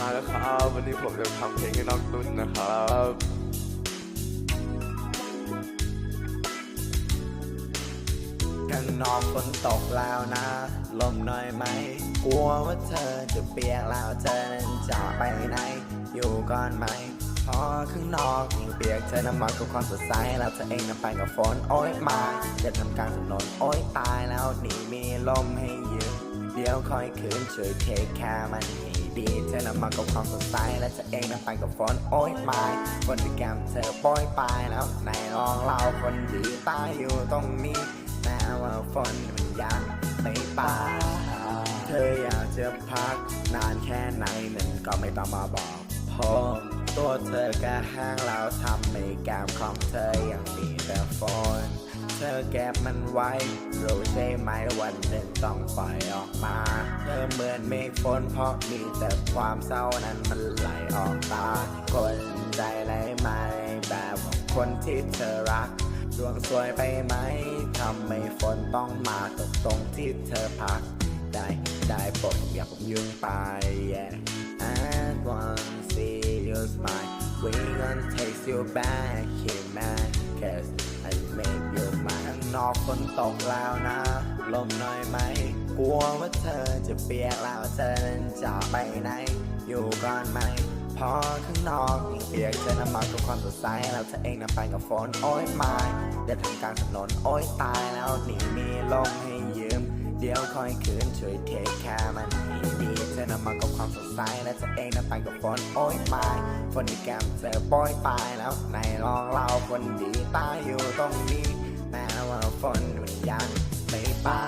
มาแล้วครับ วันนี้ผมจะทำเพลงให้น้องตุ้นนะครับข้างนอกฝนตกแล้วนะ ลมหน่อยไหม กลัวว่าเธอจะเปียกแล้วเธอนั้นจะไปไหน อยู่ก่อนไหมพอข้างนอกยังเปียกเธอน้ำมันกับความสดใสแล้วเธอเองน้ำไปกับฝนโอ๊ยมาจะทำกลารถนนโอ๊ยตายแล้วนี่มีลมให้ยืมเดี๋ยวคอยคืนช่วยเทคแคร์มันให้ ดีเธอน้ำมันกับความสดใสและเธอเองน้ำไปกับฝนโอ๊ยมาฝนที่แก้มเธอโป้ยปายแล้วในรองเราคนดีตายอยู่ตรงนี้แม้ว่าฝนมันยังไม่ปาเธออยากจะพักนานแค่ไหนนั่นก็ไม่ต้องมาบอกผม ตัวเธอก็แห้งแล้วทำให้แก้มของเธออยังมีแต่ฝนเธอเก็บมันไว้ รู้ใช่ไหมวันหนึ่งต้องปล่อยออกมา เธอเหมือนเมฆฝนเพราะมีแต่ความเศร้านั้นมันไหลออกตา คนใจไหลมาแบบของคนที่เธอรักดวงสวยไปไหม ทำให้ฝนต้องมาตกตรงที่เธอพัก ได้ ได้ปลดอย่าผมยุ่งไป yeah I wanna gonna take you back here man cause I make you mine ข้างนอกฝนตกแล้วนะ ลมหน่อยไหม กลัวว่าเธอจะเปียกแล้วเธอนั้นจะไปไหน อยู่ก่อนไหมพอข้างนอกยังเปียกเธอน้ำมันกับความสดใสแล้วเธอเองน้ำไปกับฝนโอ๊ยไม่เดินทางกลางถนนโอ๊ยตายแล้วนี่มีลมให้ยืม เดี๋ยวคอยคืนช่วยเทคแคร์มันให้ดี ใสและจะเองน้ำไปกับฝนโอ้ยตายฝนที่แก้มเจอโปรยปลายแล้วในลองเราคนดีตายอยู่ตรงนี้แม้ว่าฝนมันยังไม่ปา